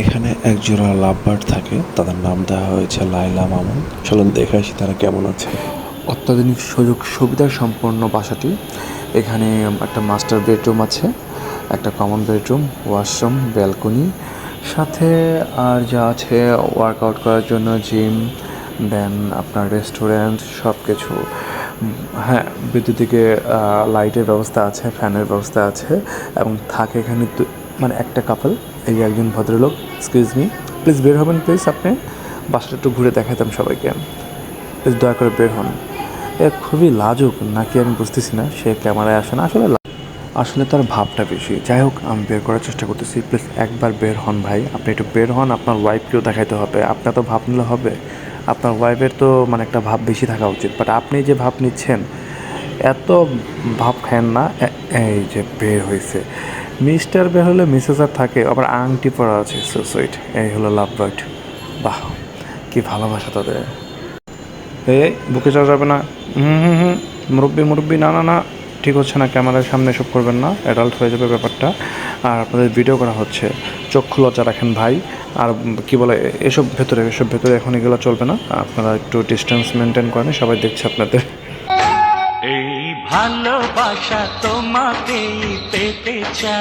এখানে এক জোড়া লাভবার্ড থাকে, তাদের নাম দেওয়া হয়েছে লাইলা মামুন। চলুন দেখে আসি তারা কেমন আছে। অত্যাধুনিক সুযোগ সুবিধা সম্পন্ন বাসাটি। এখানে একটা মাস্টার বেডরুম আছে, একটা কমন বেডরুম, ওয়াশরুম, ব্যালকনি। সাথে আর যা আছে, ওয়ার্কআউট করার জন্য জিম, দেন আপনার রেস্টুরেন্ট সব কিছু হ্যাঁ বিদ্যুতিকে লাইটের ব্যবস্থা আছে, ফ্যানের ব্যবস্থা আছে, এবং থাকে এখানে মানে একটা কাপল এই একজন ভদ্রলোক এক্সকিউজ মি প্লিজ বের হবেন প্লিজ আপনি। বাসাটা একটু ঘুরে দেখাতাম সবাইকে। প্লিজ দয়া করে বের হন। এ খুবই লাজুক, নাকি আমি বুঝতেছি না, সে ক্যামেরায় আসে না, আসলে আসলে তার ভাবটা বেশি। যাই হোক, আমি বের করার চেষ্টা করতেছি। প্লিজ একবার বের হন ভাই। আপনি একটু বের হন, আপনার ওয়াইফকেও দেখাইতে হবে। আপনার তো ভাব নিলে হবে। আপনার ওয়াইফের তো মানে একটা ভাব বেশি থাকা উচিত। বাট আপনি যে ভাব নিচ্ছেন এত ভাব খায়েন না এই যে বের হয়েছে মিস্টার বের হলে মিসেস আর থাকে, আবার আংটি পরা আছে। সুইট এই হলো লাভ বার্ড বাহ, কি ভালোবাসা তাদের। এই বুকে যাওয়া যাবে না। হুম হুম হুম, মুরব্বী মুরব্বী, না না না, ঠিক হচ্ছে না, ক্যামেরার সামনে এসব করবেন না অ্যাডাল্ট হয়ে যাবে ব্যাপারটা। আর আপনাদের ভিডিও করা হচ্ছে। চক্ষু লজ্জা রাখেন ভাই। আর কি বলে, এসব ভেতরে এসব ভেতরে এখন এগুলো চলবে না। আপনারা একটু ডিস্টেন্স মেনটেন করেন, সবাই দেখছে আপনাদের। এই ভালোবাসা তোমাকেই পেতে চাই।